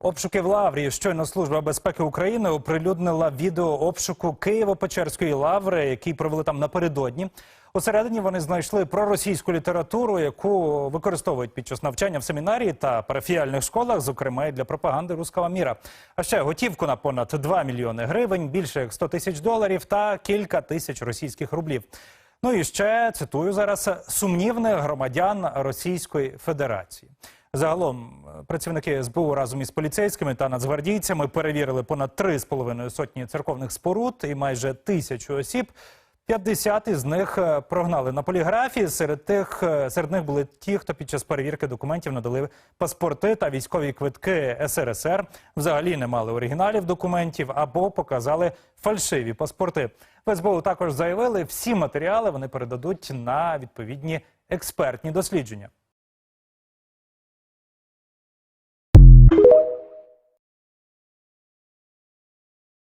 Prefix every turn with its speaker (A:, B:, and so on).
A: Обшуки в Лаврі. Щойно служба безпеки України оприлюднила відео обшуку Києво-Печерської лаври, який провели там напередодні. Усередині вони знайшли проросійську літературу, яку використовують під час навчання в семінарії та парафіальних школах, зокрема і для пропаганди руского міра. А ще готівку на понад 2 мільйони гривень, більше як 100 тисяч доларів та кілька тисяч російських рублів. Ну і ще цитую зараз сумнівних громадян Російської Федерації. Загалом е, працівники СБУ разом із поліцейськими та нацгвардійцями перевірили понад 3,5 сотні церковних споруд і майже тисячу осіб. 50 із них е, прогнали на поліграфі. Серед тих е, серед них були ті, хто під час перевірки документів надали паспорти та військові квитки СРСР. Взагалі не мали оригіналів документів або показали фальшиві паспорти. В СБУ також заявили, всі матеріали вони передадуть на відповідні експертні дослідження.